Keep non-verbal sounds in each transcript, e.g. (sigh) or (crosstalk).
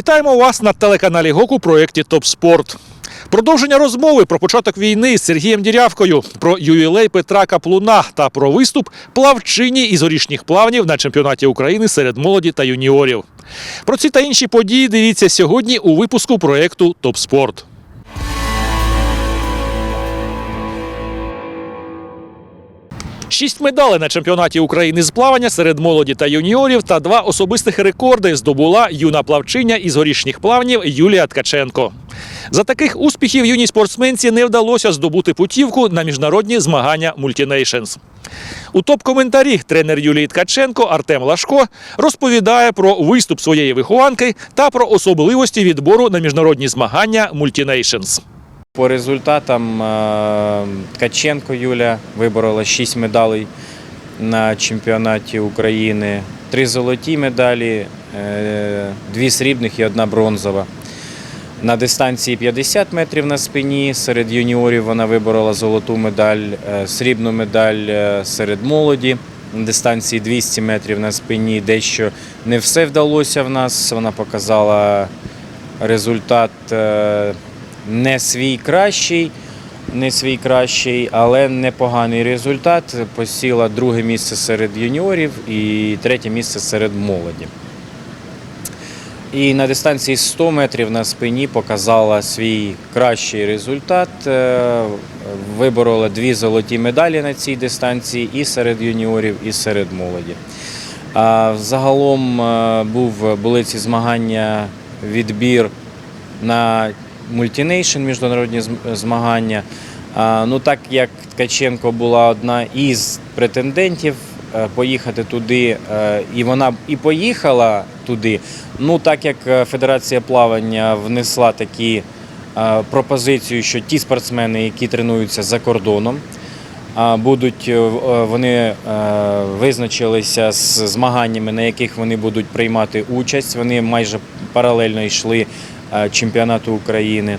Вітаємо вас на телеканалі ГОК у проєкті Топ Спорт. Продовження розмови про початок війни з Сергієм Дірявкою, про ювілей Петра Каплуна та про виступ плавчині із горішніх плавнів на чемпіонаті України серед молоді та юніорів. Про ці та інші події дивіться сьогодні у випуску проєкту Топ Шість медалей на чемпіонаті України з плавання серед молоді та юніорів та два особистих рекорди здобула юна плавчиня із горішніх плавнів Юлія Ткаченко. За таких успіхів юній спортсменці не вдалося здобути путівку на міжнародні змагання Multinations. У топ-коментарі тренер Юлії Ткаченко Артем Лашко розповідає про виступ своєї вихованки та про особливості відбору на міжнародні змагання Multinations. По результатам е, Ткаченко Юля виборола 6 медалей на чемпіонаті України, три золоті медалі, е, дві срібних і одна бронзова. На дистанції 50 метрів на спині серед юніорів вона виборола золоту медаль, е, срібну медаль серед молоді. На дистанції 200 метрів на спині дещо не все вдалося в нас. Вона показала результат не свій кращий, не свій кращий, але непоганий результат. Посіла друге місце серед юніорів і третє місце серед молоді. І на дистанції 100 метрів на спині показала свій кращий результат. Е, Виборола дві золоті медалі на цій дистанції і серед юніорів, і серед молоді. А Загалом е, був, були ці змагання, відбір на Multination міжнародні змагання. Ну так як Ткаченко була одна із претендентів е, поїхати туди, е, і вона і поїхала туди. Ну так як е, Федерація плавання внесла такі пропозицію, що ті спортсмени, які тренуються за кордоном, будуть вони визначилися з змаганнями, на яких вони будуть приймати участь. Вони майже паралельно йшли чемпіонату України.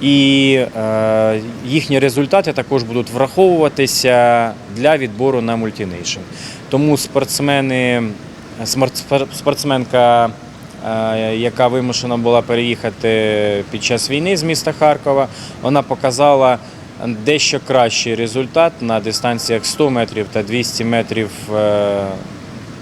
І е, їхні результати також будуть враховуватися для відбору на мультінейшн. Тому спортсмени, спортсменка, е, яка вимушена була переїхати під час війни з міста Харкова, вона показала дещо кращий результат на дистанціях 100 метрів та 200 метрів е,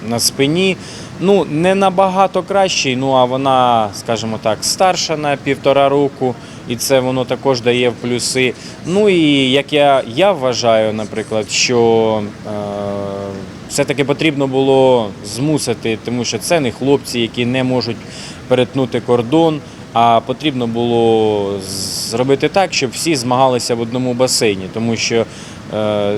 на спині. Ну, не набагато кращий, ну а вона, скажімо так, старша на півтора року, і це воно також дає плюси. Ну і як я, я вважаю, наприклад, що е, все-таки потрібно було змусити, тому що це не хлопці, які не можуть перетнути кордон. А потрібно було зробити так, щоб всі змагалися в одному басейні, тому що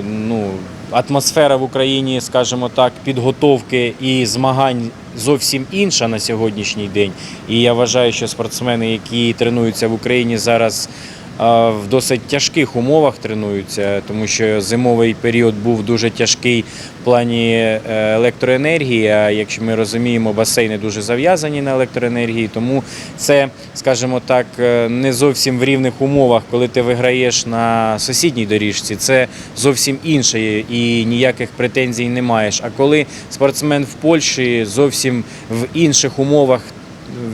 ну, атмосфера в Україні, скажімо так, підготовки і змагань зовсім інша на сьогоднішній день. І я вважаю, що спортсмени, які тренуються в Україні зараз. В досить тяжких умовах тренуються, тому що зимовий період був дуже тяжкий в плані е, електроенергії. А якщо ми розуміємо, басейни дуже зав'язані на електроенергії, тому це, скажімо так, е, не зовсім в рівних умовах, коли ти виграєш на сусідній доріжці, це зовсім інше і ніяких претензій не маєш. А коли спортсмен в Польщі зовсім в інших умовах.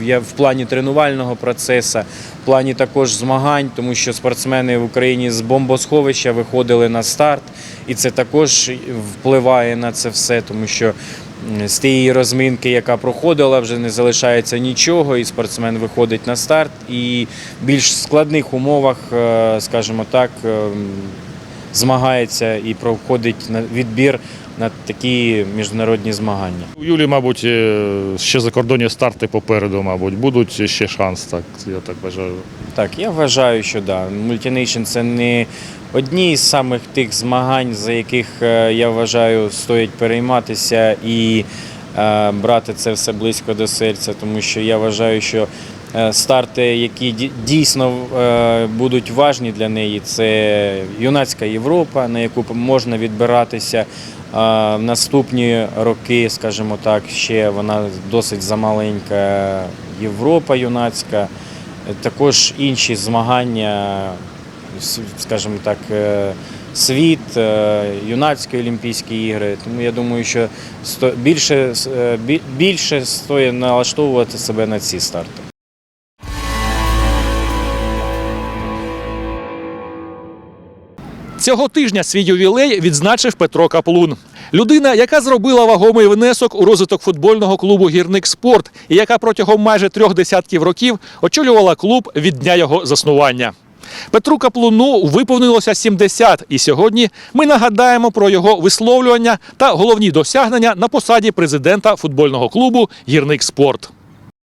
Я в плані тренувального процесу, в плані також змагань, тому що спортсмени в Україні з бомбосховища виходили на старт, і це також впливає на це все, тому що з тієї розминки, яка проходила, вже не залишається нічого, і спортсмен виходить на старт. І в більш складних умовах, е, скажімо так, ем, змагається і проходить відбір на такі міжнародні змагання. У Юлі, мабуть, е, ще закордонні старти попереду, мабуть, будуть ще шанс, так я так вважаю. Так, я вважаю, що да. Multination – це не одні із самих тих змагань, за яких е, я вважаю стоїть перейматися і е, брати це все близько до серця, тому що я вважаю, що старти, які дійсно е, будуть важні для неї, це юнацька Європа, на яку можна відбиратися. В наступні роки, скажімо так, ще вона досить замаленька Європа юнацька. Також інші змагання, скажімо так, е, світ, е, юнацькі Олімпійські ігри. Тому я думаю, що більше, е, більше стоїть налаштовувати себе на ці старти. Цього тижня свій ювілей відзначив Петро Каплун. Людина, яка зробила вагомий внесок у розвиток футбольного клубу Гірник Спорт і яка протягом майже трьох десятків років очолювала клуб від дня його заснування. Петру Каплуну виповнилося 70, і сьогодні ми нагадаємо про його висловлювання та головні досягнення на посаді президента футбольного клубу Гірник Спорт.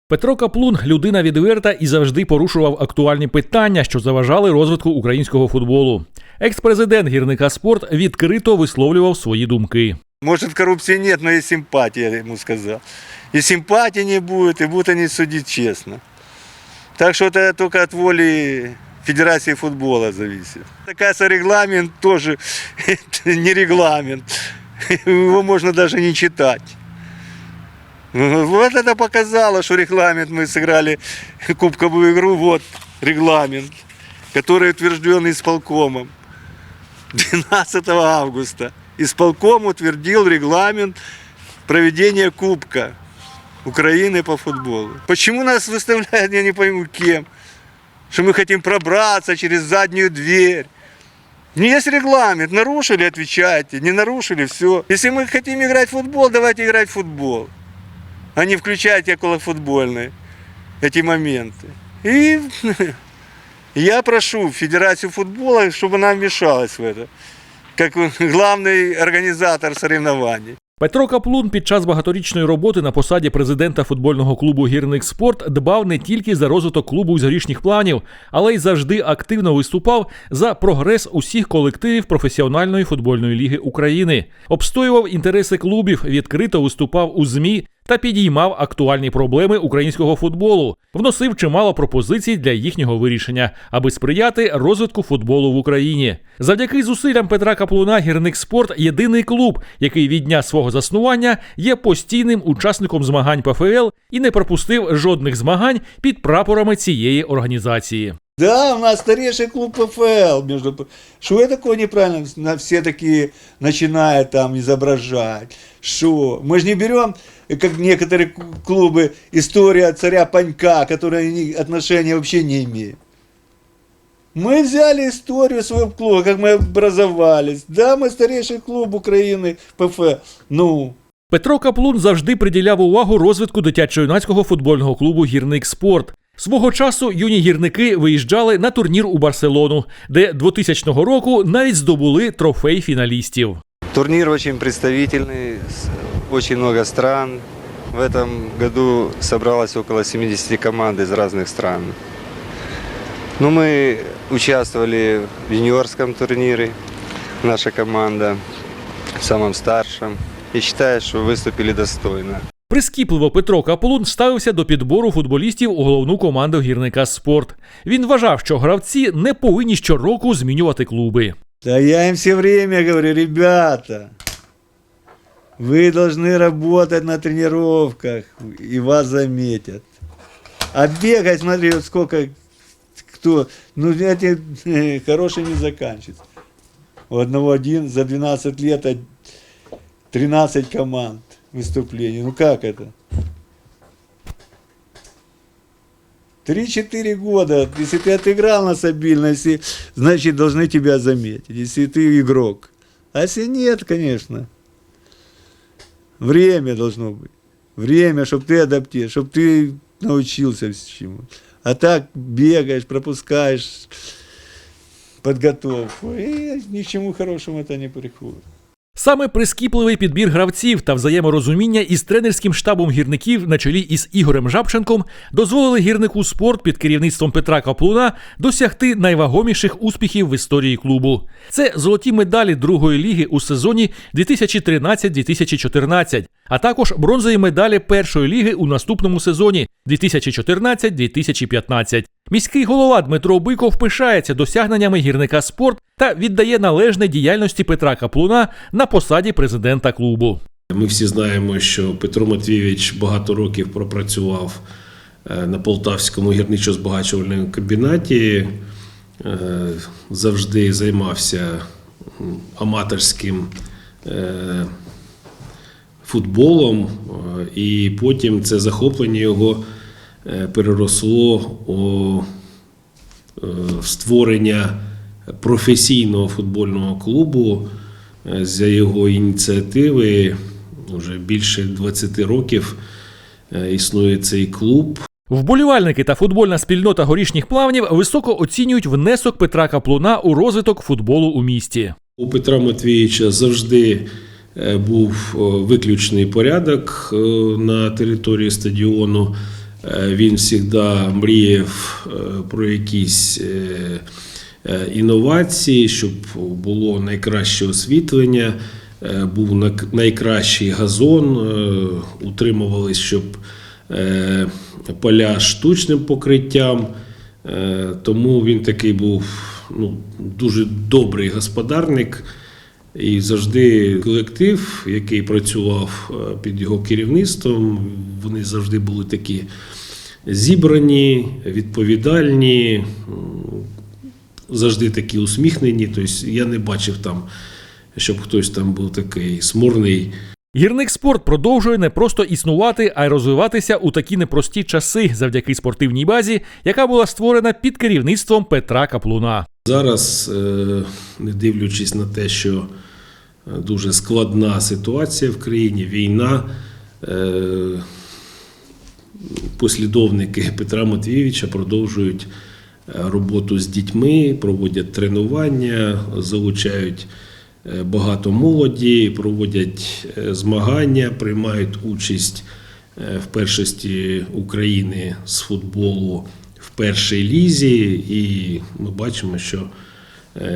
Петро Каплун людина відверта і завжди порушував актуальні питання, що заважали розвитку українського футболу. Екс-президент гірника спорт відкрито висловлював свої думки. Может, коррупции нет, но есть симпатия, я ему сказал. И симпатии не будет, и будут они судить честно. Так что это только от воли Федерации футбола зависит. Такая регламент тоже (laughs) не регламент. Его можно даже не читать. Вот это показало, что регламент мы сыграли кубковую игру. Вот регламент, который утвержден исполкомом. 12 августа исполком утвердил регламент проведения Кубка Украины по футболу. Почему нас выставляют, я не пойму кем, что мы хотим пробраться через заднюю дверь. Не есть регламент, нарушили, отвечайте, не нарушили, все. Если мы хотим играть в футбол, давайте играть в футбол, а не включайте околофутбольные эти моменты. И (laughs) я прошу Федерацию футбола, чтобы она вмешалась в это, как (laughs) главный организатор соревнований. Петро Каплун під час багаторічної роботи на посаді президента футбольного клубу Гірник Спорт дбав не тільки за розвиток клубу з горішніх планів, але й завжди активно виступав за прогрес усіх колективів професіональної футбольної ліги України, обстоював інтереси клубів, відкрито виступав у змі та підіймав актуальні проблеми українського футболу, вносив чимало пропозицій для їхнього вирішення, аби сприяти розвитку футболу в Україні. Завдяки зусиллям Петра Каплуна гірник спорт єдиний клуб, який від дня свого заснування є постійним учасником змагань ПФЛ і не пропустив жодних змагань під прапорами цієї організації. Да, у нас старейший клуб ПФЛ, между прочим. Что я такое неправильно? Все такие начинают там изображать. Что? Мы же не берем, как некоторые к- клубы, история царя Панька, которая ни- отношения вообще не имеет. Мы взяли историю своего клуба, как мы образовались. Да, мы старейший клуб Украины, ПФЛ. Ну, Петро Каплун завжди приділяв увагу розвитку дитячо-юнацького футбольного клубу Гірник Спорт. Свого часу юні гірники виїжджали на турнір у Барселону, де 2000 року навіть здобули трофей фіналістів. Турнир очень представительный, с- очень много стран. В этом году собралось около 70 команд из разных стран. Ну, мы участвовали в юниорском турнире, наша команда, в самом старшем. И считаю, что выступили достойно. Прискіпливо Петро Каплун ставився до підбору футболістів у головну команду гірника спорт. Він вважав, що гравці не повинні щороку змінювати клуби. Да я им все время говорю, ребята, вы должны работать на тренировках, и вас заметят. А бегать, смотри, вот сколько кто, ну эти (laughs) хорошие не заканчиваются. У одного один за 12 лет од- 13 команд выступлений. Ну как это? 3-4 года, если ты отыграл на стабильности, значит должны тебя заметить, если ты игрок. А если нет, конечно, время должно быть. Время, чтобы ты адаптировал, чтобы ты научился чему. А так бегаешь, пропускаешь подготовку, и ни к чему хорошему это не приходит. Саме прискіпливий підбір гравців та взаєморозуміння із тренерським штабом гірників на чолі із Ігорем Жабченком дозволили гірнику спорт під керівництвом Петра Каплуна досягти найвагоміших успіхів в історії клубу. Це золоті медалі другої ліги у сезоні 2013-2014, а також бронзові медалі першої ліги у наступному сезоні 2014-2015. Міський голова Дмитро Биков пишається досягненнями гірника спорт та віддає належне діяльності Петра Каплуна на посаді президента клубу. Ми всі знаємо, що Петро Матвійович багато років пропрацював е, на Полтавському гірничо-збагачувальному комбінаті, е, завжди займався аматорським е, футболом, е, і потім це захоплення його е, переросло у е, створення професійного футбольного клубу за його ініціативи. Вже більше 20 років існує цей клуб. Вболівальники та футбольна спільнота горішніх плавнів високо оцінюють внесок Петра Каплуна у розвиток футболу у місті. У Петра Матвійовича завжди був е, виключний порядок е, на території стадіону. Е, Він завжди мріяв е, про якісь е, е, інновації, щоб було найкраще освітлення, е, був найкращий газон, е, утримувались, щоб е, поля штучним покриттям. Е, Тому він такий був ну, дуже добрий господарник. І завжди колектив, який працював е, під його керівництвом, вони завжди були такі зібрані, відповідальні, завжди такі усміхнені. Тобто я не бачив там, щоб хтось там був такий смурний. Гірник спорт продовжує не просто існувати, а й розвиватися у такі непрості часи завдяки спортивній базі, яка була створена під керівництвом Петра Каплуна. Зараз, е, не дивлячись на те, що дуже складна ситуація в країні, війна, е, послідовники Петра Матвійовича продовжують е, роботу з дітьми, проводять тренування, залучають е, багато молоді, проводять е, змагання, приймають участь е, в першості України з футболу в першій лізі, і ми бачимо, що е,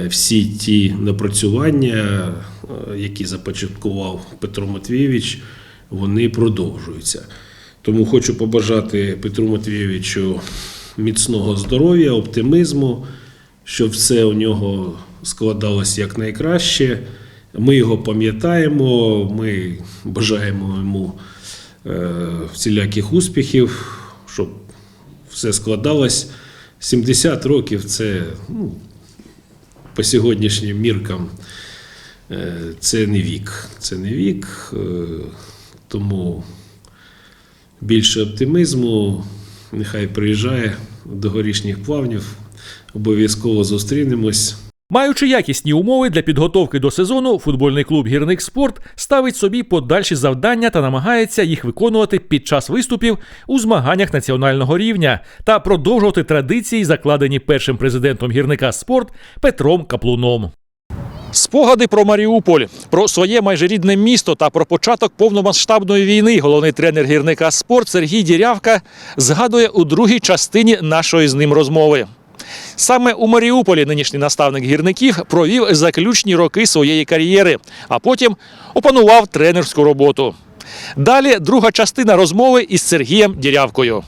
всі ті напрацювання, е, які започаткував Петро Матвійович, вони продовжуються. Тому хочу побажати Петру Матвійовичу міцного здоров'я, оптимізму, щоб все у нього складалось якнайкраще. Ми його пам'ятаємо, ми бажаємо йому е, всіляких успіхів, щоб все складалось. 70 років це ну, по сьогоднішнім міркам е, це не вік. Це не вік. е, Тому більше оптимізму. Нехай приїжджає до горішніх плавнів. Обов'язково зустрінемось. Маючи якісні умови для підготовки до сезону, футбольний клуб Гірник Спорт ставить собі подальші завдання та намагається їх виконувати під час виступів у змаганнях національного рівня та продовжувати традиції, закладені першим президентом гірника спорт Петром Каплуном. Спогади про Маріуполь, про своє майже рідне місто та про початок повномасштабної війни. Головний тренер гірника спорт Сергій Дірявка згадує у другій частині нашої з ним розмови. Саме у Маріуполі нинішній наставник гірників провів заключні роки своєї кар'єри, а потім опанував тренерську роботу. Далі друга частина розмови із Сергієм Дірявкою.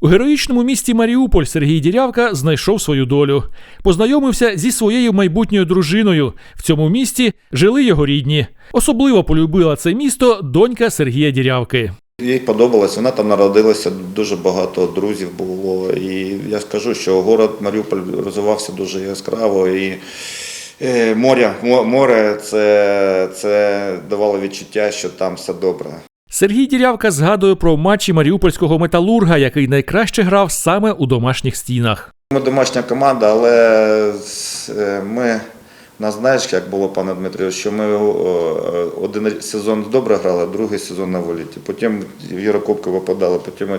У героїчному місті Маріуполь Сергій Дірявка знайшов свою долю. Познайомився зі своєю майбутньою дружиною. В цьому місті жили його рідні. Особливо полюбила це місто донька Сергія Дірявки. Їй подобалось, вона там народилася, дуже багато друзів було. І я скажу, що город Маріуполь розвивався дуже яскраво. І е, море, море це, це давало відчуття, що там все добре. Сергій Дірявка згадує про матчі маріупольського металурга, який найкраще грав саме у домашніх стінах. Ми домашня команда, але е, ми. Нас знаєш, як було, пане Дмитрію, що ми е, один сезон добре грали, другий сезон на виліті. Потім в Єврокубки попадали, потім е,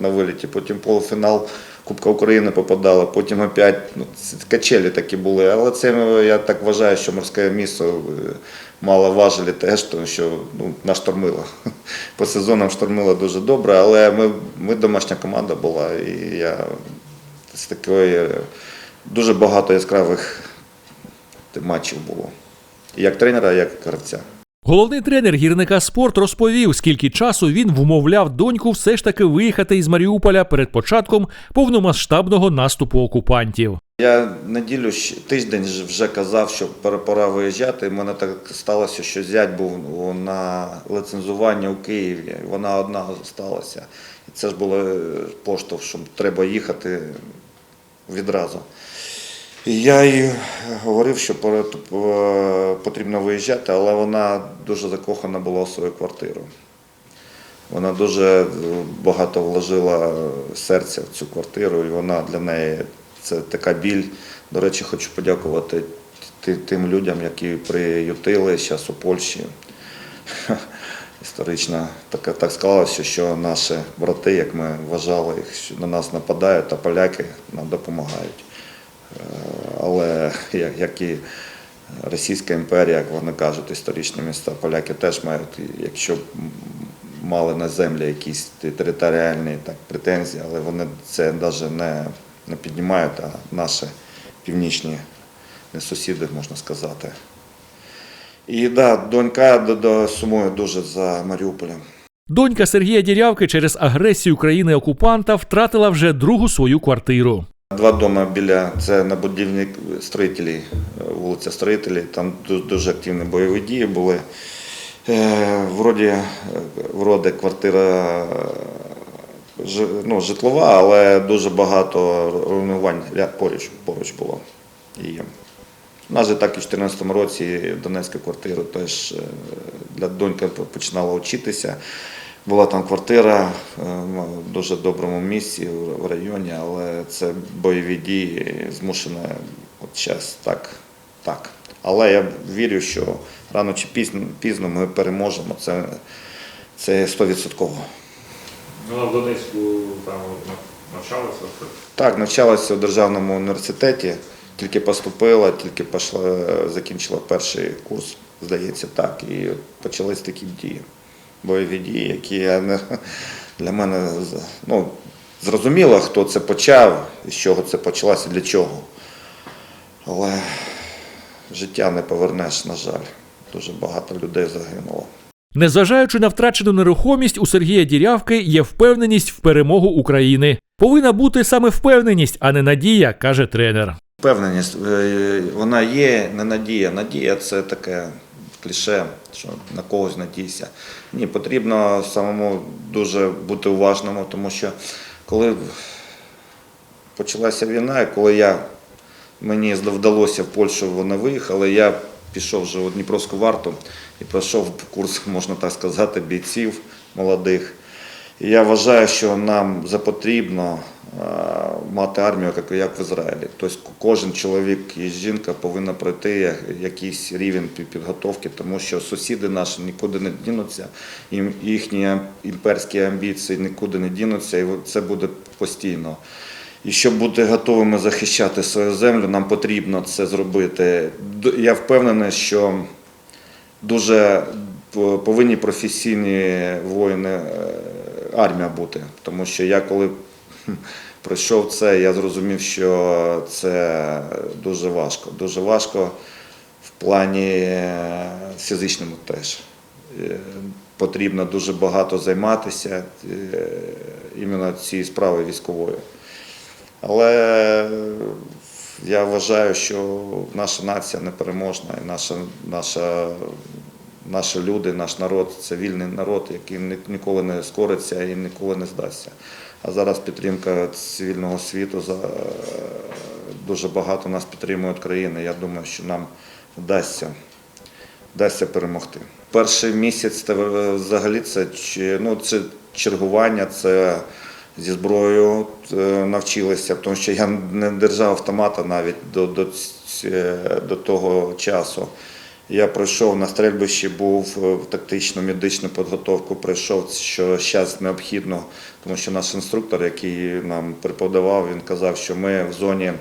на виліті, потім полуфінал Кубка України попадали, потім опять ну, качелі такі були. Але це е, я так вважаю, що морське місто е, мало важелі теж, тому що ну, нас. (laughs) По сезонам штормило дуже добре, але ми, ми домашня команда була, і я з такої е, дуже багато яскравих матчів було. І як тренера, і як гравця. Головний тренер гірника спорт розповів, скільки часу він вмовляв доньку все ж таки виїхати із Маріуполя перед початком повномасштабного наступу окупантів. Я неділю тиждень вже казав, що пора, виїжджати. У мене так сталося, що зять був на лицензуванні у Києві. Вона одна. І це ж було е, поштовх, що треба їхати відразу. Я їй говорив, що потрібно виїжджати, але вона дуже закохана була в свою квартиру. Вона дуже е, багато вложила серця в цю квартиру, і вона для неї це така біль. До речі, хочу подякувати тим людям, які приютили зараз у Польщі. (laughs) Історично так, так склалося, що наші брати, як ми вважали, їх, на нас нападають, а поляки нам допомагають. Е, Але як, і Російська імперія, як вони кажуть, історичні міста, поляки теж мають, якщо мали на землі якісь територіальні так, претензії, але вони це навіть не, не піднімають, а наші північні сусіди, можна сказати. І да, донька до- до- сумує дуже за Маріуполем. Донька Сергія Дірявки через агресію країни окупанта втратила вже другу свою квартиру. Два дома біля це на будівлі строїтелі, вулиця Строїтелі. Там дуже активні бойові дії були. Е, Вроді, е, квартира е, ну, житлова, але дуже багато руйнувань поруч, поруч було. І навіть так і в 2014 році Донецьку квартиру теж е, для доньки починала вчитися. Була там квартира е, в дуже доброму місці в- в районі, але це бойові дії змушені от час так, так. Але я вірю, що рано чи пізно, пізно ми переможемо. Це, це 100%. Ну, а в Донецьку там навчалися? Так, навчалася у державному університеті, тільки поступила, тільки пішла, закінчила перший курс, здається, так. І почались такі дії. Бойові дії, які я не, для мене ну, зрозуміло, хто це почав, з чого це почалося, для чого. Але життя не повернеш, на жаль. Дуже багато людей загинуло. Незважаючи на втрачену нерухомість, у Сергія Дірявки є впевненість в перемогу України. Повинна бути саме впевненість, а не надія, каже тренер. Впевненість, е, вона є, не надія. Надія це таке кліше, що на когось надійся. Ні, потрібно самому дуже бути уважним, тому що коли почалася війна, коли я, мені вдалося в Польщу, вони виїхали, я пішов вже у Дніпровську варту і пройшов курс, можна так сказати, бійців молодих. І я вважаю, що нам запотрібно мати армію, як, в Ізраїлі. Тобто кожен чоловік і жінка повинна пройти якийсь рівень підготовки, тому що сусіди наші нікуди не дінуться, їхні імперські амбіції нікуди не дінуться, і це буде постійно. І щоб бути готовими захищати свою землю, нам потрібно це зробити. Я впевнений, що дуже повинні професійні воїни е, армія бути. Тому що я коли пройшов це, я зрозумів, що це дуже важко. Дуже важко в плані е, фізичному теж. Е, Потрібно дуже багато займатися е, іменно цією справою військовою. Але я вважаю, що наша нація непереможна, і наша, наша, наші люди, наш народ це вільний народ, який ніколи не скориться і ніколи не здасться. А зараз підтримка цивільного світу за дуже багато нас підтримують країни. Я думаю, що нам вдасться вдасться перемогти. Перший місяць це е, взагалі це, ну, це чергування, це зі зброєю е, навчилися, тому що я не держав автомата навіть до, до, е, до того часу. Я пройшов на стрельбищі, був е, в тактичну медичну підготовку, пройшов, що зараз необхідно, тому що наш інструктор, який нам преподавав, він казав, що ми в зоні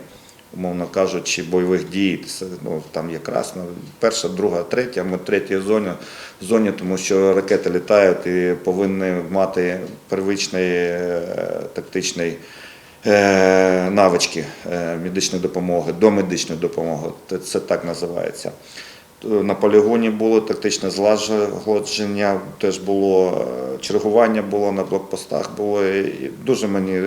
умовно кажучи, бойових дій. Ну, там є красна, перша, друга, третя. Ми в третій зоні, зоні, тому що ракети літають і повинні мати первичний е, тактичний е, навички медичної допомоги, до медичної допомоги. Це так називається. На полігоні було тактичне злагодження, теж було е, чергування було на блокпостах. Було і дуже мені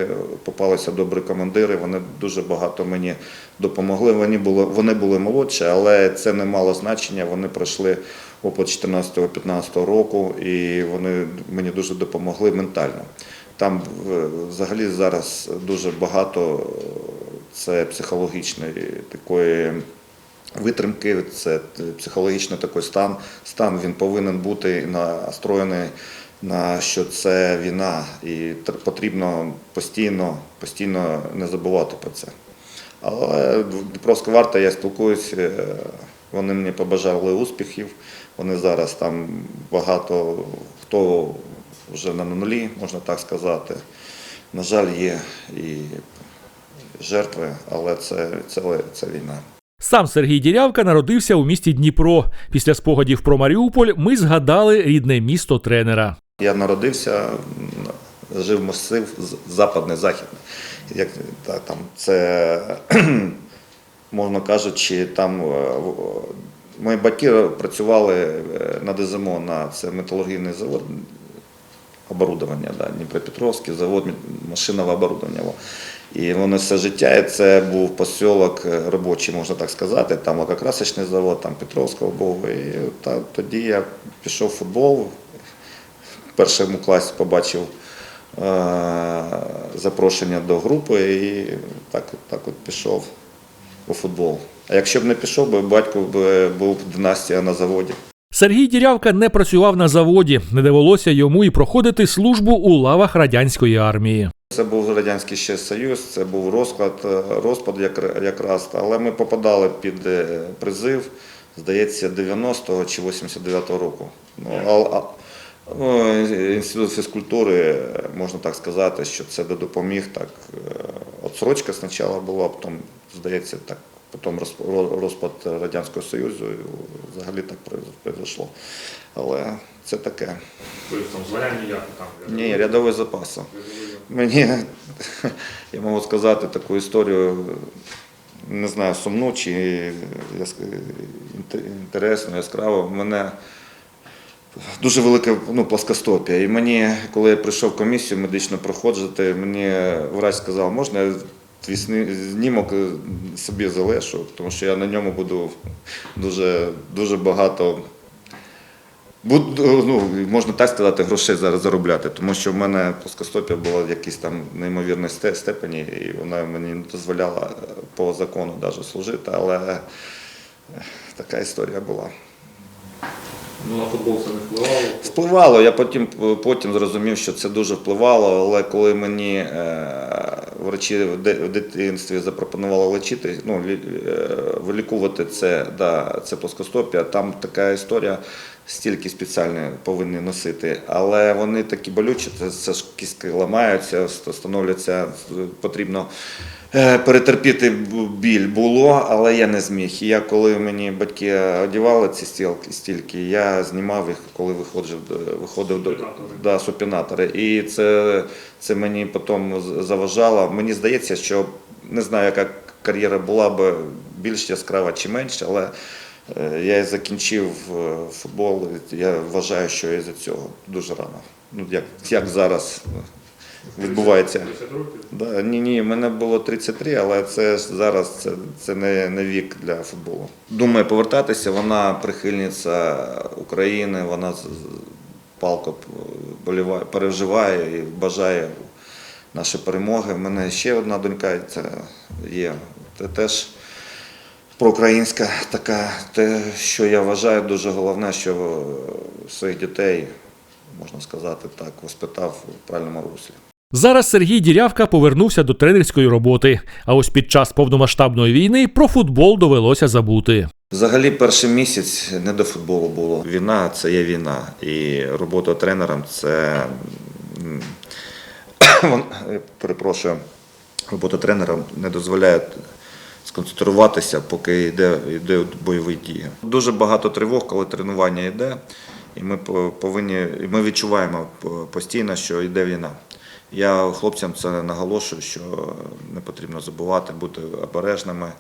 попалися добрі командири. Вони дуже багато мені допомогли. Вони були вони були молодші, але це не мало значення. Вони пройшли опит 14-15 року, і вони мені дуже допомогли ментально. Там е, взагалі зараз дуже багато це психологічної такої витримки, це психологічний такий стан. Стан він повинен бути настроєний на що це війна, і потрібно постійно, постійно не забувати про це. Але Дніпровська варта, я спілкуюся, е, вони мені побажали успіхів. Вони зараз там багато хто вже на нулі, можна так сказати. На жаль, є і жертви, але це, це, це війна. Сам Сергій Дірявка народився у місті Дніпро. Після спогадів про Маріуполь ми згадали рідне місто тренера. Я народився, жив масив западний, західний. Як, та, там, це, (clears throat) можна кажучи, там е, мої батьки працювали е, на ДЗМО, на це металургійний завод, оборудовання, да, Дніпропетровський завод машинного оборудовання. І вони все життя, і це був посілок е, робочий, можна так сказати. Там лакокрасочний завод, там Петровського був. І та, тоді я пішов в футбол, в першому класі побачив е, запрошення до групи і так, так от пішов у футбол. А якщо б не пішов, би батько б був династія на заводі. Сергій Дірявка не працював на заводі, не довелося йому і проходити службу у лавах радянської армії. Це був Радянський ще Союз, це був розклад, е, розпад якраз, але ми попадали під е, призив, здається, 90-го чи 89-го року. Ну, а, а, ну, інститут фізкультури, можна так сказати, що це допоміг. Так, е, отсрочка спочатку була, а потім, здається, так, потім розпад Радянського Союзу, і взагалі так произошло. Але це таке. Тобто там звання ніяке там. Ні, рядовий запасу. Мені, (laughs) я можу сказати таку історію, не знаю, сумну чи інтересну, яскраву. Мене дуже велика ну, плоскостопія. І мені, коли я прийшов в комісію медично проходжити, мені врач сказав, можна я твій знімок собі залишу, тому що я на ньому буду дуже, дуже багато Буду, ну, можна так сказати, грошей зараз заробляти, тому що в мене плоскостопія була в якійсь там неймовірній степені, і вона мені не дозволяла е, по закону навіть служити, але е, така історія була. Ну на футбол це не впливало. Впливало, я потім, потім зрозумів, що це дуже впливало, але коли мені е, врачі в дитинстві запропонували лечити, ну, е, вилікувати це, да, це плоскостопія, там така історія, стільки спеціально повинні носити, але вони такі болючі, це, ж кістки ламаються, становляться, потрібно перетерпіти біль було, але я не зміг. Я, коли мені батьки одягали ці стілки, стільки, я знімав їх, коли виходив, виходив до да, супінатори. І це, це мені потім заважало. Мені здається, що не знаю, яка кар'єра була б більш яскрава чи менше, але е, я закінчив е, футбол. Я вважаю, що із-за цього дуже рано. Ну, як, як зараз відбувається. 50 років. Да, ні, ні, мене було 33, але це зараз це, це не, не вік для футболу. Думаю, повертатися, вона прихильниця України, вона палко боліває, переживає і бажає наші перемоги. У мене ще одна донька, це є. Це теж проукраїнська така, те, що я вважаю дуже головне, що своїх дітей, можна сказати так, воспитав у правильному руслі. Зараз Сергій Дірявка повернувся до тренерської роботи. А ось під час повномасштабної війни про футбол довелося забути. Взагалі, перший місяць не до футболу було. Війна це є війна. І робота тренером це (coughs) перепрошую, робота тренером не дозволяє сконцентруватися, поки йде, йде бойові дії. Дуже багато тривог, коли тренування йде, і ми по- повинні, ми відчуваємо постійно, що йде війна. Я хлопцям це наголошую, що не потрібно забувати, бути обережними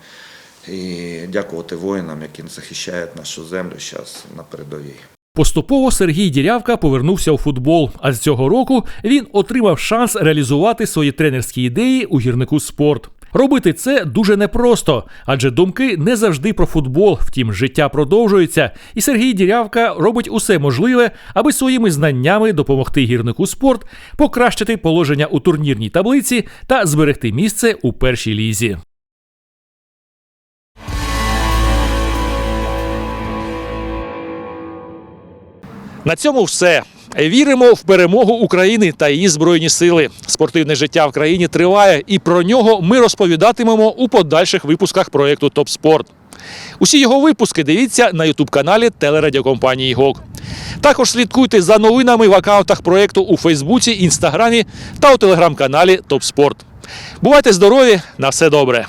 і дякувати воїнам, які захищають нашу землю зараз на передовій. Поступово Сергій Дірявка повернувся у футбол, а з цього року він отримав шанс реалізувати свої тренерські ідеї у гірнику спорт. Робити це дуже непросто, адже думки не завжди про футбол. Втім, життя продовжується, і Сергій Дірявка робить усе можливе, аби своїми знаннями допомогти гірнику спорт, покращити положення у турнірній таблиці та зберегти місце у першій лізі. На цьому все. Віримо в перемогу України та її збройні сили. Спортивне життя в країні триває, і про нього ми розповідатимемо у подальших випусках проєкту Топ Спорт. Усі його випуски дивіться на ютуб-каналі телерадіокомпанії ГОК. Також слідкуйте за новинами в аккаунтах проєкту у Фейсбуці, Інстаграмі та у телеграм-каналі Топ Спорт. Бувайте здорові, на все добре!